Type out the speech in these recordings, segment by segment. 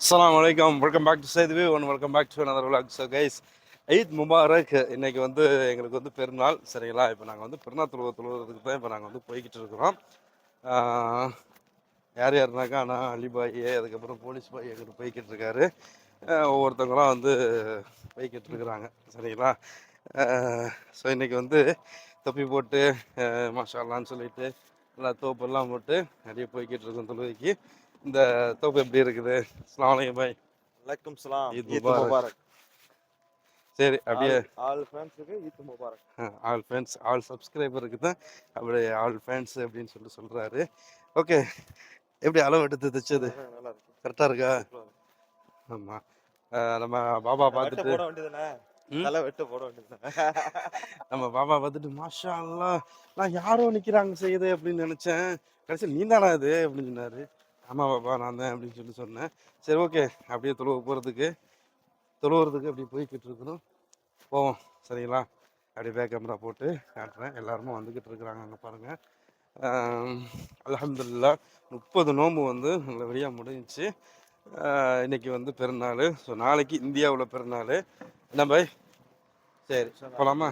அஸ்லாம் வலைக்கம் welcome back to சேதுவே one welcome back to another vlog. So guys Eid Mubarak இன்னைக்கு வந்து எங்களுக்கு வந்து பெருநாள் சரிங்களா? இப்போ நாங்கள் வந்து பெருநாள் தொழுவ தொழுவதுக்கு தான் இப்போ நாங்கள் வந்து போய்கிட்டு இருக்கிறோம். யார் யாருனாக்கா நான் அலிபாய் அதுக்கப்புறம் போலீஸ் பாய் எங்கிட்ட போய்கிட்டு இருக்காரு. ஒவ்வொருத்தவங்களாம் வந்து போய்கிட்டு இருக்கிறாங்க சரிங்களா? ஸோ இன்றைக்கி வந்து தொப்பி போட்டு மசாலான்னு சொல்லிட்டு நல்லா தோப்பெல்லாம் போட்டு நிறைய போய்கிட்டு இருக்கோம் தொழுவைக்கு இந்த தோப்பு எப்படி இருக்குது? அஸ்ஸலாமு அலைக்கும் பாய். வலைக்கம் சலாம். ஈத் முபாரக். சரி அப்படியே. ஆல் ஃப்ரெண்ட்ஸுக்கு Eid Mubarak. All fans all சப்ஸ்கிரைபருக்கு தான் அப்படியே ஆல் ஃபேன்ஸ் அப்படின்னு சொல்லி சொல்கிறாரு ஓகே எப்படி அளவு எடுத்து தைச்சது? நல்லா இருக்கு. கரெக்டாக இருக்கா? ஆமாம் நம்ம பாபா பார்த்துட்டு போட வேண்டியதுதானே? தலை வெட்ட போட வேண்டியதுதானே? நம்ம பாபா பார்த்துட்டு மாஷா அல்லா நான் யாரோ நிற்கிறாங்க செய்யுது அப்படின்னு நினச்சேன். கடைசியில் நீ தானே அது அப்படின்னு சொன்னார். ஆமாம் பாப்பா நான் தான் அப்படின்னு சொல்லி சொன்னேன். சரி ஓகே. அப்படியே தொழுவ போகிறதுக்கு தொழுவுறதுக்கு அப்படியே போய்கிட்டு இருக்கணும். போவோம். சரிங்களா? அப்படியே பேக் கேமரா போட்டு காட்டுறேன். எல்லாருமே வந்துக்கிட்டு இருக்கிறாங்க அங்கே பாருங்கள் அலமதுல்லா முப்பது நோம்பு வந்து நல்லபடியாக முடிஞ்சிச்சு. இன்றைக்கி வந்து பிறநாள் ஸோ நாளைக்கு இந்தியாவில் பிறநாள் என்ன பாய்? சரி போகலாமா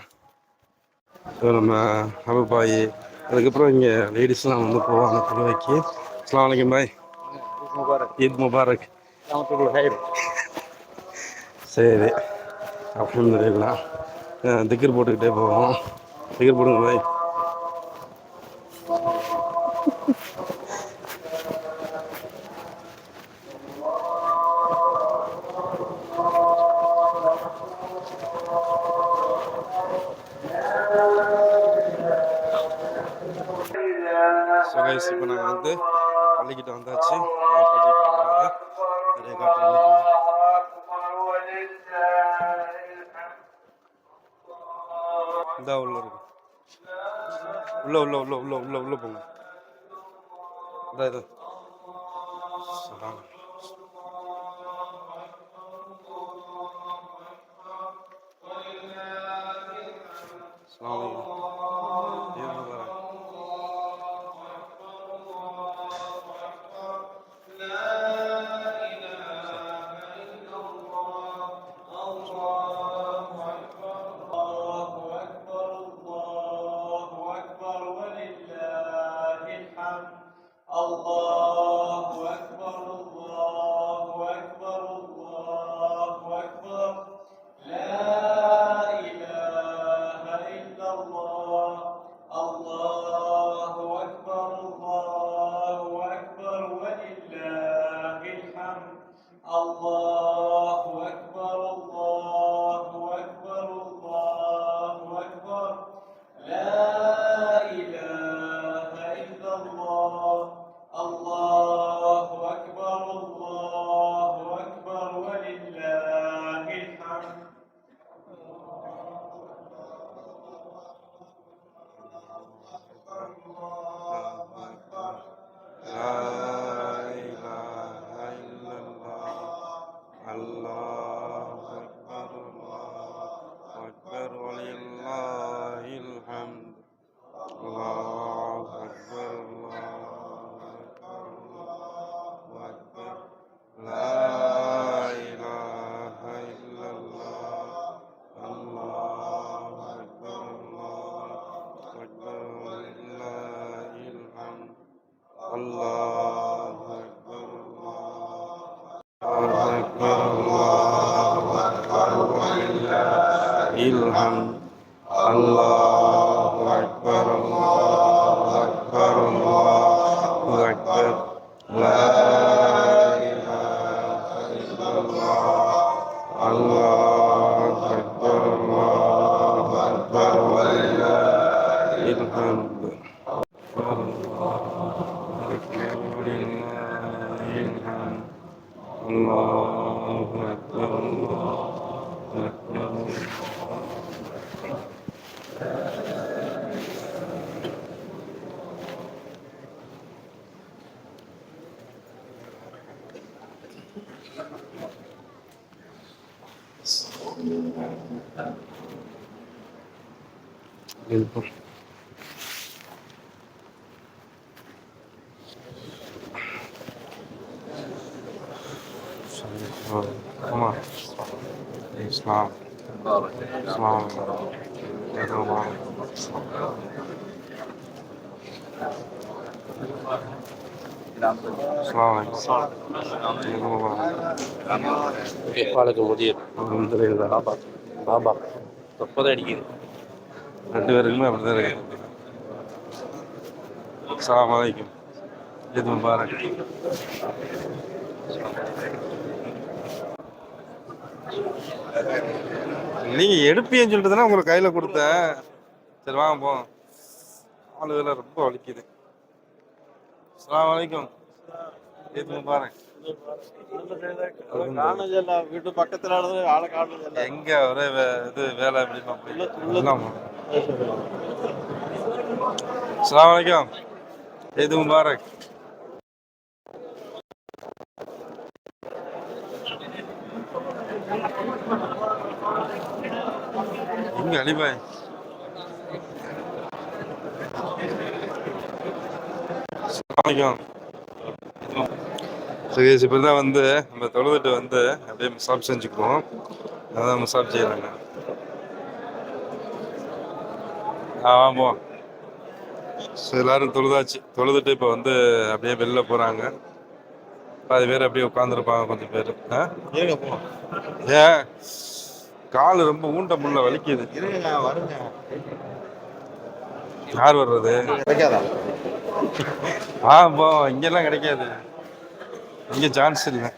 ஸோ நம்ம அபுபாய் அதுக்கப்புறம் இங்கே லேடிஸ்லாம் வந்து போவாங்க தொழுவைக்கு. அஸ்லாம் வலைக்கம் பாய். முபாரக் ஈத் முபாரக் சரி அலமதுல்லா திக்கர் போட்டுக்கிட்டே போவோம் திக்கர் போடுங்க பாய் உள்ள உள்ள உள்ள உள்ள உள்ள உள்ள போங்க Allah Gracias. இஸ்லாம் இஸ்லாம் எதுவும் السلام عليكم كيف حالك يا مدير؟ الحمد لله بابا بابا தப்பதான் அடிக்குது ரெண்டு பேருக்குமே அப்படிதான் இருக்கு அஸ்ஸலாமு அலைக்கும் இது முபாரக் நீங்க எடுப்பீன்னு சொல்லிட்டு உங்களுக்கு கையில கொடுத்தேன். சரி வாங்க போ ஆளுகளை ரொம்ப வலிக்குது. அஸ்ஸலாமு அலைக்கும். இது காணதில்ல வீட்டு பக்கத்துல ஆளை காணதில்ல எங்க ஒரே இது வேலை எப்படிமா போயிடலாமா அஸ்ஸலாமு அலைக்கும். இது முபாரக் அஸ்ஸலாமு அலைக்கும் சுகேஷ் இப்போ தான் வந்து நம்ம தொழுதுட்டு வந்து அப்படியே மசாப் செஞ்சுக்குவோம். அதான் மசாப் செய்யறாங்க. ஆ ஆமாம் எல்லாரும் தொழுதாச்சு. தொழுதுட்டு இப்போ வந்து அப்படியே வெளில போகிறாங்க பாதி பேர் அப்படியே உட்காந்துருப்பாங்க கொஞ்சம் பேர். ஏன்? கால் ரொம்ப ஊண்ட முள்ள வலிக்குது. யார் வர்றது? கிடைக்காதா? ஆ போ இங்கெல்லாம் கிடைக்காது. இங்கே சான்ஸ் இல்லை.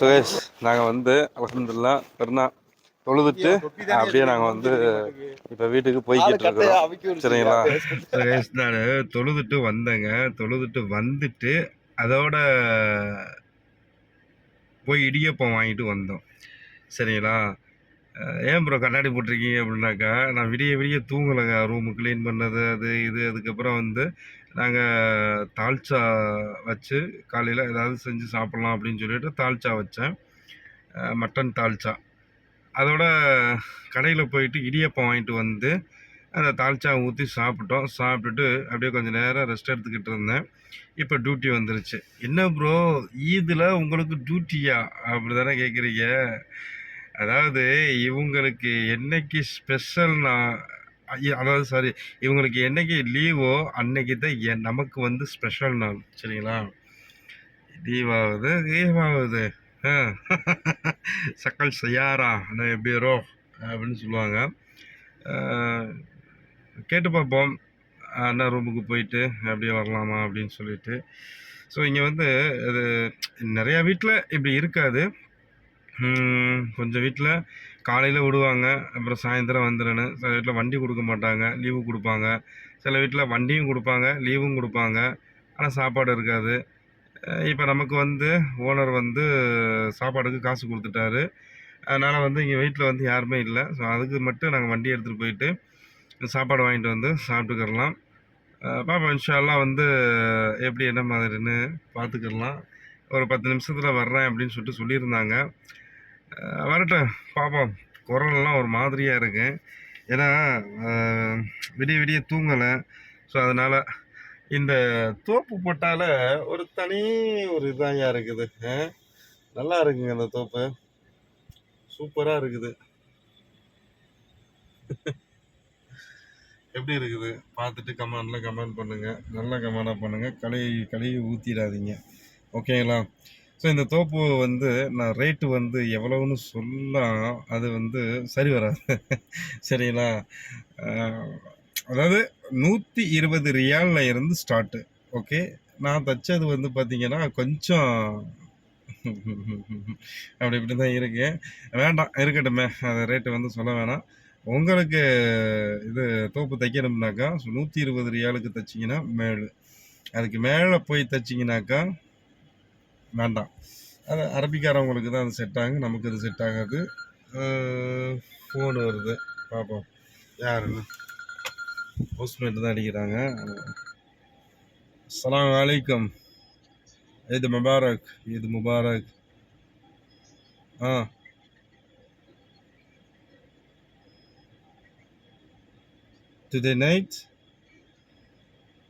சுரேஷ். நாங்கள் வந்து அலமதுல்லா பெருநா தொழுதுட்டு அப்படியே நாங்கள் வந்து இப்போ வீட்டுக்கு போய்கிட்டு இருக்கிறோம். சரிங்களா? நான் தொழுதுட்டு வந்தேங்க. தொழுதுட்டு வந்துட்டு அதோட போய் இடியப்பம் வாங்கிட்டு வந்தோம். சரிங்களா? ஏன் ப்ரோ கண்ணாடி போட்டிருக்கீங்க அப்படின்னாக்கா நான் விடிய விடிய தூங்கலைங்க. ரூமு க்ளீன் பண்ணது அது இது அதுக்கப்புறம் வந்து நாங்கள் தால்ச்சா வச்சு காலையில் ஏதாவது செஞ்சு சாப்பிட்லாம் அப்படின்னு சொல்லிட்டு தால்ச்சா வச்சேன். மட்டன் தால்ச்சா. அதோட கடையில் போயிட்டு இடியப்பம் வாங்கிட்டு வந்து அந்த தால்ச்சா ஊற்றி சாப்பிட்டோம். சாப்பிட்டுட்டு அப்படியே கொஞ்சம் நேரம் ரெஸ்ட் எடுத்துக்கிட்டு இருந்தேன். இப்போ டியூட்டி வந்துருச்சு. என்ன ப்ரோ ஈதில் உங்களுக்கு டியூட்டியா அப்படி தானே கேட்குறீங்க அதாவது இவங்களுக்கு என்னைக்கு ஸ்பெஷல்னா அதாவது சாரி இவங்களுக்கு என்னைக்கு லீவோ அன்னைக்கு தான் எ- நமக்கு வந்து ஸ்பெஷல் நாள். சரிங்களா? லீவ் ஆகுது லீவ் ஆகுது. சக்கல் செய்யாரா? நான் பேரோ அப்படின்னு சொல்லுவாங்க. கேட்டு பார்ப்போம். அண்ணா ரூமுக்கு போயிட்டு அப்படியே வரலாமா அப்படின்னு சொல்லிட்டு. ஸோ இங்கே வந்து இது நிறையா வீட்டில் இப்படி இருக்காது. கொஞ்சம் வீட்டில் காலையில் விடுவாங்க. அப்புறம் சாயந்தரம் வந்துடணும் சில வீட்டில் வண்டி கொடுக்க மாட்டாங்க. லீவு கொடுப்பாங்க. சில வீட்டில் வண்டியும் கொடுப்பாங்க. லீவும் கொடுப்பாங்க. ஆனால் சாப்பாடு இருக்காது. இப்போ நமக்கு வந்து ஓனர் வந்து சாப்பாடுக்கு காசு கொடுத்துட்டாரு. அதனால் வந்து இங்கே வீட்டில் வந்து யாருமே இல்லை. ஸோ அதுக்கு மட்டும் நாங்கள் வண்டி எடுத்துகிட்டு போயிட்டு சாப்பாடு வாங்கிட்டு வந்து சாப்பிட்டுக்கிறலாம். பாப்பா பாப்போம். இன்ஷால்லாம் வந்து எப்படி என்ன மாதிரின்னு பார்த்துக்கிடலாம் ஒரு பத்து நிமிஷத்தில் வர்றேன் அப்படின்னு சொல்லிட்டு சொல்லியிருந்தாங்க. வரட்டும். பாப்போம். குரல்லாம் ஒரு மாதிரியாக இருக்குது ஏன்னா விடிய விடிய தூங்கலை. ஸோ அதனால் இந்த தோப்பு போட்டால ஒரு தனி ஒரு இதாயா இருக்குது. நல்லா இருக்குங்க அந்த தோப்பு. சூப்பராக இருக்குது. எப்படி இருக்குது? பார்த்துட்டு கமெண்ட்ல கமெண்ட் பண்ணுங்க. நல்ல கமெண்டாக பண்ணுங்க. கலையை கழுவி ஊற்றிடாதீங்க ஓகேங்களா? ஸோ இந்த தோப்பு வந்து நான் ரேட்டு வந்து எவ்வளவுன்னு சொல்லலாம் அது வந்து சரி வராது. சரிங்களா? அதாவது நூற்றி இருபது ரியாலில் இருந்து ஸ்டார்ட்டு ஓகே நான் தைச்சது வந்து பார்த்தீங்கன்னா கொஞ்சம் அப்படி இப்படி தான் இருக்கு. வேண்டாம் இருக்கட்டுமே. அது ரேட்டு வந்து சொல்ல வேணாம். உங்களுக்கு இது தோப்பு தைக்கணும்னாக்கா நூற்றி இருபது ரியாலுக்கு தைச்சிங்கன்னா மேலு. அதுக்கு மேலே போய் தைச்சிங்கனாக்கா வேண்டாம். அது அரபிக்காரவங்களுக்கு தான் அது செட் ஆகும் நமக்கு அது செட் ஆகாது. ஃபோன் வருது. பார்ப்போம் யாருன்னு? ஹவுஸ்மேட் தான் அடிக்கிறாங்க அஸ்ஸலாமு அலைக்கும் ஈத் முபாரக் ஈத் முபாரக் ஆ Today night?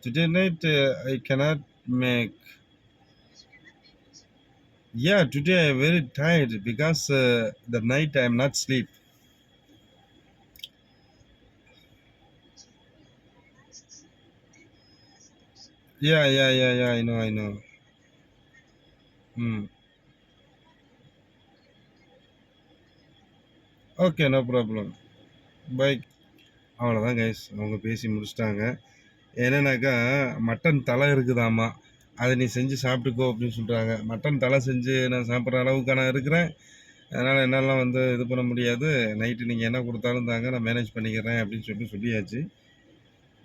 Today night uh, I cannot make. Yeah, today I am very tired because uh, the night I am not sleep. Yeah, yeah, yeah, yeah. I know, I know. Hmm. Okay no problem bike அவ்வளோதான் guys அவங்க பேசி முடிச்சிட்டாங்க. என்னன்னாக்கா mutton தலை இருக்குதாம்மா. அதை நீ செஞ்சு சாப்பிட்டுக்கோ அப்படின்னு சொல்கிறாங்க மட்டன் தலை செஞ்சு நான் சாப்பிட்ற அளவுக்கு நான் இருக்கிறேன். அதனால் என்னெல்லாம் வந்து இது பண்ண முடியாது. நைட்டு நீங்கள் என்ன கொடுத்தாலும் தாங்க நான் மேனேஜ் பண்ணிக்கிறேன் அப்படின்னு சொல்லிட்டு சொல்லியாச்சு.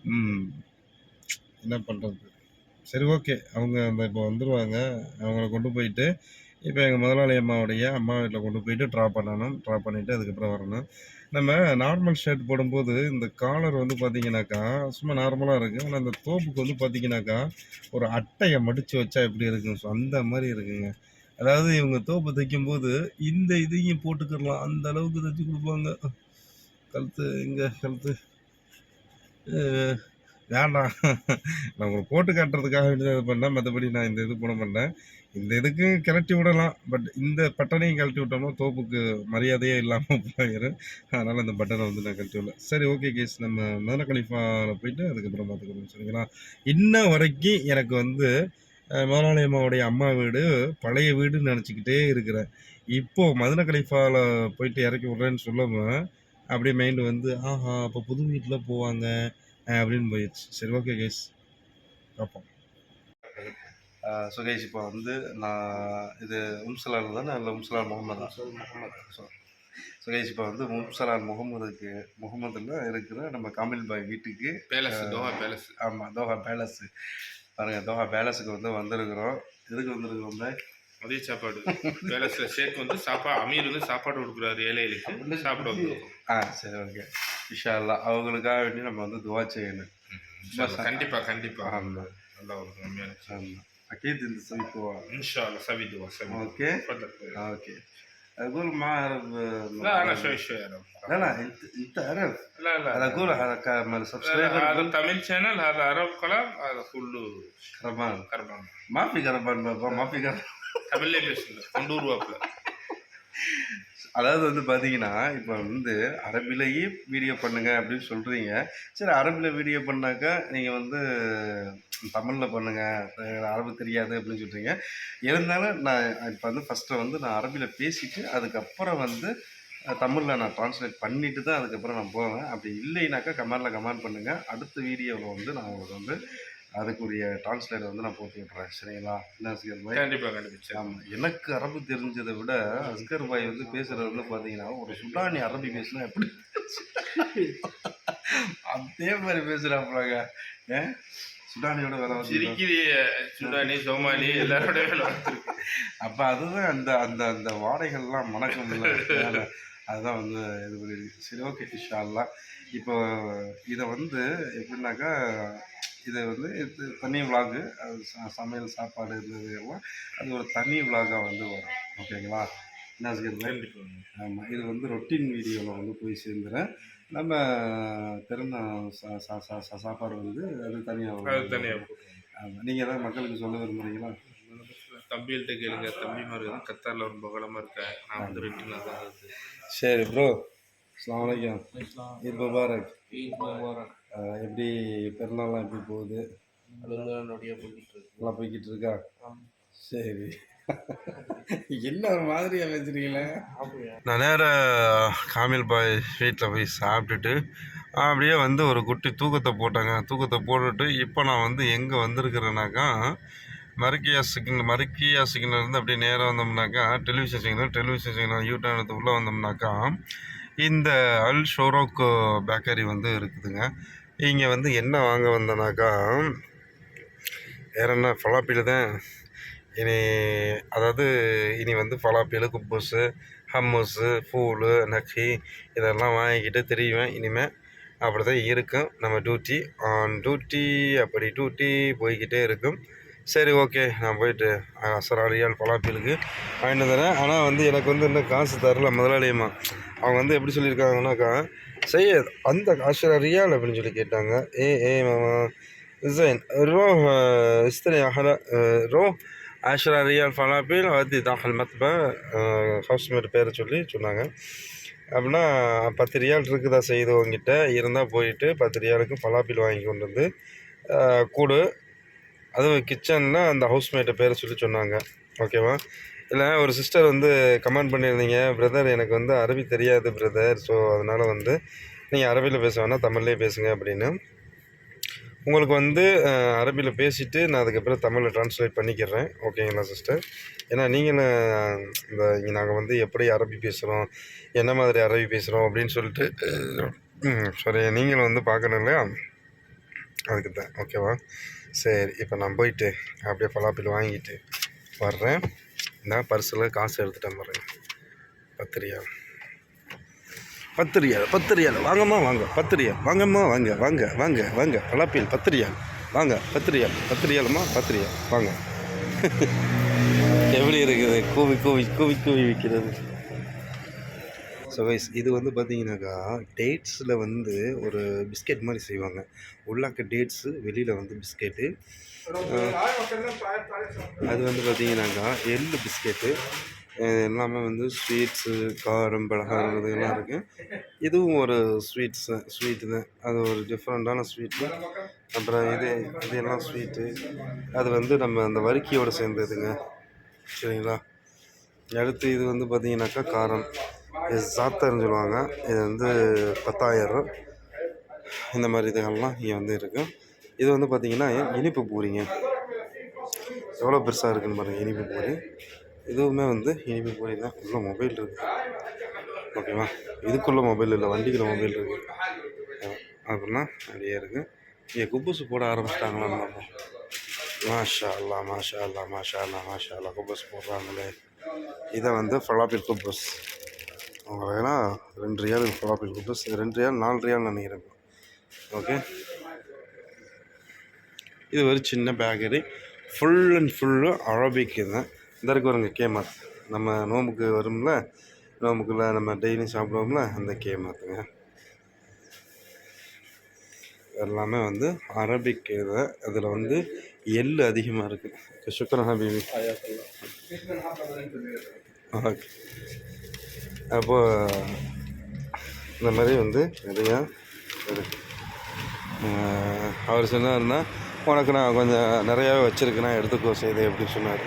ம். என்ன பண்ணுறது சரி ஓகே. அவங்க அந்த இப்போ வந்துடுவாங்க அவங்கள கொண்டு போயிட்டு இப்போ எங்கள் முதலாளி அம்மாவுடைய அம்மா வீட்டில் கொண்டு போயிட்டு ட்ராப் பண்ணணும். ட்ராப் பண்ணிவிட்டு அதுக்கப்புறம் வரணும். நம்ம நார்மல் ஷர்ட் போடும்போது இந்த காலர் வந்து பார்த்தீங்கன்னாக்கா சும்மா நார்மலாக இருக்குது ஆனால் அந்த தோப்புக்கு வந்து பார்த்தீங்கன்னாக்கா ஒரு அட்டையை மடித்து வச்சா எப்படி இருக்கும் ஸோ அந்த மாதிரி இருக்குங்க. அதாவது இவங்க தோப்பு தைக்கும்போது இந்த இதையும் போட்டுக்கிடலாம். அந்த அளவுக்கு தைச்சி கொடுப்பாங்க. கழுத்து இங்கே கழுத்து ஏன்டா வேண்டாம். நான் உங்களுக்கு போட்டு காட்டுறதுக்காக வேண்டியது இது பண்ணேன் மற்றபடி நான் இந்த இது பண்ண பண்ணேன் இந்த இதுக்கும் கிளட்டி விடலாம். பட் இந்த பட்டனையும் கழட்டி விட்டோம்னா தோப்புக்கு மரியாதையே இல்லாமல் போயிடும் அதனால் இந்த பட்டனை வந்து நான் கழட்டி விடல. சரி ஓகே கேஸ் நம்ம மதன கலிஃபாவில் போயிட்டு அதுக்கப்புறம் பார்த்துக்கணும் சரிங்களா? இன்ன வரைக்கும் எனக்கு வந்து அஹ், அம்மாவுடைய அம்மா வீடு பழைய வீடுன்னு நினச்சிக்கிட்டே இருக்கிறேன். இப்போது மதன கலிஃபாவில் போயிட்டு இறக்கி விட்றேன்னு சொல்லாமல் அப்படியே மைண்டு வந்து ஆஹா அப்போ புது வீட்டில் போவாங்க. அப்படின்னு போயிடுச்சு. சரி ஓகே கேஸ் பார்ப்போம். ஸோ கைஸ் இப்போ வந்து நான் இது உம்சலால் தானே? இல்லை உம்சலால் முகமதா ஸோ ஸோ கைஸ் இப்போ வந்து மும்சலால் முகமதுக்கு முகமதுல இருக்கிற நம்ம காமில் பாய் வீட்டுக்கு பேலஸ் தோஹா பேலஸ் ஆமாம் தோஹா பேலஸ் பாருங்க தோஹா பேலஸுக்கு வந்து வந்திருக்கிறோம். எதுக்கு வந்திருக்கிறோம் பாய் மதிய சாப்பாடு பேலஸ்ல ஷேக் வந்து சாப்பாடு அமீர் வந்து சாப்பாடு கொடுக்குறாரு ஏழைகளுக்கு சாப்பிட வந்துருக்கோம் ஆ சரி ஓகே இஷா அல்லா அவங்களுக்காக வேண்டி நம்ம வந்து துவா செய்யணும் கண்டிப்பா கண்டிப்பா ஆமாம் நல்லா ஒரு உண்மையான ஆமாம் அக்கீத் இந்த சவிக்குவா இன்ஷா அல்லா சவி துவா சவி ஓகே تفضل اوكي اقول ما اعرف لا انا شوي شوي اعرف لا لا انت انت عرف لا لا انا اقول هذا كمل لا، لا، سبسكرايبر هذا تاميل شانل هذا عرب كلام هذا كله كربان كربان ما في كربان بابا ما في كربان தமிழ்லே பேசுங்க. கொண்டு வருவாப்புல அதாவது வந்து பார்த்தீங்கன்னா இப்போ வந்து அரபிலேயே வீடியோ பண்ணுங்க அப்படின்னு சொல்கிறீங்க சரி அரபியில் வீடியோ பண்ணாக்கா நீங்கள் வந்து தமிழில் பண்ணுங்கள் அரபு தெரியாது அப்படின்னு சொல்கிறீங்க இருந்தாலும் நான் இப்போ வந்து ஃபஸ்ட்டு வந்து நான் அரபியில் பேசிட்டு அதுக்கப்புறம் வந்து தமிழில் நான் ட்ரான்ஸ்லேட் பண்ணிவிட்டு தான் அதுக்கப்புறம் நான் போவேன். அப்படி இல்லைனாக்கா கமெண்டில் கமெண்ட் பண்ணுங்கள் அடுத்த வீடியோவில் வந்து நான் உங்களுக்கு வந்து அதுக்குரிய ட்ரான்ஸ்லேட் வந்து நான் போட்டு விட்றேன் சரிங்களா? என்ன அஸ்கர் பாய்? கண்டிப்பா கண்டிப்பா சரி. ஆமாம் எனக்கு அரபு தெரிஞ்சதை விட அஸ்கர் பாய் வந்து பேசுகிறது வந்து பார்த்தீங்கன்னா ஒரு சுடானி அரபி பேசினா எப்படி அதே மாதிரி பேசுகிறாப்புறாங்க ஏன் சுடானியோட வேலை வந்து சிரிக்கிரி சுடானி சோமாலி எல்லாரோட வேலை அப்போ அதுதான் அந்த அந்த அந்த வாடைகள்லாம் மணக்கம் இல்லை. அதுதான் வந்து இது பண்ணிருக்கு சரி ஓகே இன்ஷால்லா இப்போ இதை வந்து எப்படின்னாக்கா இதை வந்து இது தனி விலாகு அது ச- சமையல் சாப்பாடு இருந்தது எல்லாம் அது ஒரு தனி விலாகாக வந்து வரும். ஓகேங்களா? என்ன சொல்கிறது ஆமாம் இது வந்து ரொட்டீன் வீடியோவில் வந்து போய் சேர்ந்துறேன். நம்ம திரும்ப சா- சா- சா- சா- சாப்பாடு வந்து அது தனியாக அது தனியா ஆமாம் நீங்கள் ஏதாவது மக்களுக்கு சொல்ல விரும்புகிறீங்களா தம்பிகள்கிட்ட கேளுங்க. தம்பிமார் தான் கத்தாரில் ரொம்ப பகலமாக இருக்கேன் நான் வந்து நாள் தான் சரி ப்ரோ அஸ்ஸலாமு அலைக்கும். ஈத் முபாரக். அஹ் எப்படி பெருநாள்லாம் எப்படி போகுது? நல்லா போய்கிட்டு இருக்கா. சரி. என்ன ஒரு மாதிரியா பேசுறீங்களே? நான் நேராக காமில் பாய் வீட்டில் போய் சாப்பிட்டுட்டு அப்படியே வந்து ஒரு குட்டி தூக்கத்தை போட்டாங்க. தூக்கத்தை போட்டுட்டு இப்போ நான் வந்து எங்கே வந்திருக்கிறேனாக்கா மறுக்கியா சிக்னல் மறுக்கியா சிக்னல் இருந்து அப்படியே நேராக வந்தோம்னாக்கா television signal television signal U உள்ளே வந்தோம்னாக்கா இந்த அல் ஷோரோக் பேக்கரி வந்து இருக்குதுங்க. இங்கே வந்து என்ன வாங்க வந்தனாக்கா வேற என்ன ஃபலாப்பியில் தான். இனி அதாவது இனி வந்து ஃபலாப்பியில் குப்பூஸு ஹம்மூஸு ஃபூலு நக்கி இதெல்லாம் வாங்கிக்கிட்டு தெரியுவேன் இனிமேல் அப்படி தான் இருக்கும். நம்ம டியூட்டி ஆன் டியூட்டி அப்படி டியூட்டி போய்கிட்டே இருக்கும். சரி ஓகே நான் போயிட்டு அசராளியால் பலாப்பிலுக்கு வாங்கிட்டு வந்துடுறேன் ஆனால் வந்து எனக்கு வந்து இன்னும் காசு தரல முதலாளியம்மா. அவங்க வந்து எப்படி சொல்லியிருக்காங்கன்னாக்கா செய்ய அந்த அஷரா ரியால் அப்படின்னு சொல்லி கேட்டாங்க ஏ ஏ மாமா زين روح آه، استني يا حلا آه، روح 10 ريال فلافل ودي داخل المطبخ ஹவுஸ்மேட் பேரை சொல்லி சொன்னாங்க அப்படின்னா பத்து ரியால் இருக்குதா செய்து உங்ககிட்ட இருந்தால் போயிட்டு பத்து ரியாலுக்கு பலாப்பில் வாங்கி கொண்டு வந்து ஆஹ், கூடு அதுவும் கிச்சன்னா அந்த ஹவுஸ்மேட்டை பேரை சொல்லி சொன்னாங்க ஓகேவா இல்லை ஒரு சிஸ்டர் வந்து கமெண்ட் பண்ணியிருந்தீங்க. பிரதர் எனக்கு வந்து அரபி தெரியாது பிரதர் ஸோ அதனால் வந்து நீங்கள் அரபியில் பேச வேணால் தமிழ்லேயே பேசுங்க அப்படின்னு. உங்களுக்கு வந்து அரபியில் பேசிவிட்டு நான் அதுக்கப்புறம் தமிழில் ட்ரான்ஸ்லேட் பண்ணிக்கிறேன். ஓகேங்களா சிஸ்டர் ஏன்னா நீங்களும் இந்த இங்கே நாங்கள் வந்து எப்படி அரபி பேசுகிறோம் என்ன மாதிரி அரபி பேசுகிறோம் அப்படின்னு சொல்லிட்டு சாரி நீங்களும் வந்து பார்க்கணும் இல்லையா? அதுக்கு தான். ஓகேவா சரி இப்போ நான் போயிட்டு அப்படியே பலாப்பில் வாங்கிட்டு வர்றேன். நான் பர்சில் காசு எடுத்துகிட்டு வரேன் பத்து ரியால் பத்து ரியால் பத்து ரியால் வாங்கம்மா வாங்க. பத்து ரியால் வாங்கம்மா வாங்க வாங்க வாங்க வாங்க. பலாப்பியல் பத்து ரியால் வாங்க பத்து ரியால் பத்து பத்து ரியால் வாங்க. எப்படி இருக்குது? கூவி கூவி கூவி கூவி விற்கிறது. ஸோ வைஸ் இது வந்து பார்த்தீங்கன்னாக்கா டேட்ஸில் வந்து ஒரு பிஸ்கெட் மாதிரி செய்வாங்க. உள்ளாக்க டேட்ஸு வெளியில் வந்து பிஸ்கெட்டு அது வந்து பார்த்தீங்கன்னாக்கா எள்ளு பிஸ்கெட்டு எல்லாமே வந்து ஸ்வீட்ஸு காரம் பலகாரம் இதெல்லாம் இருக்குது இதுவும் ஒரு ஸ்வீட்ஸு ஸ்வீட்டு தான் அது ஒரு டிஃப்ரெண்ட்டான ஸ்வீட்டு அப்புறம் இது இது எல்லாம் ஸ்வீட்டு அது வந்து நம்ம அந்த வரிக்கையோடு சேர்ந்ததுங்க. சரிங்களா? அடுத்து இது வந்து பார்த்தீங்கன்னாக்கா காரம். இது சாத்தர்னு சொல்லுவாங்க. இது வந்து பத்தாயிரம். இந்த மாதிரி இதுகள்லாம் இங்கே வந்து இருக்குது இது வந்து பார்த்திங்கன்னா இனிப்பு பூரிங்க. எவ்வளோ பெருசாக இருக்குன்னு பாருங்கள் இனிப்பு பூரி. இதுவுமே வந்து இனிப்பு பூரி தான். உள்ள மொபைல் இருக்குது ஓகேவா இதுக்குள்ளே மொபைல் இல்லை வண்டிக்குள்ள மொபைல் இருக்குது அப்படின்னா அப்படியே இருக்குது இங்கே குப்பூசு போட ஆரம்பிச்சிட்டாங்களான்னு பார்ப்போம் மாஷா அல்லா மாஷா அல்லா மாஷா அல்லா மாஷா அல்லா குப்பஸ் போடுறாங்களே. இதை வந்து ஃபலாபி குப்பூஸ். அவங்களுக்குனா ரெண்டு ரியால் ஃபலாபில் குப்பூஸ் ரெண்டு ரியால் நாலு ரியால் நினைக்கிறேன் ஓகே. இது ஒரு சின்ன bakery. Full and full Arabic தான் இந்த இருக்கு வருங்க கேமாத் நம்ம நோம்புக்கு வரும்ல நோம்புக்குள்ள நம்ம டெய்லி சாப்பிடுவோம்ல அந்த கேமாத்துங்க எல்லாமே வந்து அரபிக் இது. அதில் வந்து எள்ளு அதிகமாக இருக்குது சுக்கரன் ஹபீபி. ஓகே. அப்போ இந்த மாதிரி வந்து நிறையா அவர் சொன்னார்னா உனக்கு நான் கொஞ்சம் நிறையாவே வச்சுருக்கேன் எடுத்துக்கோ செய்து அப்படின்னு சொன்னார்.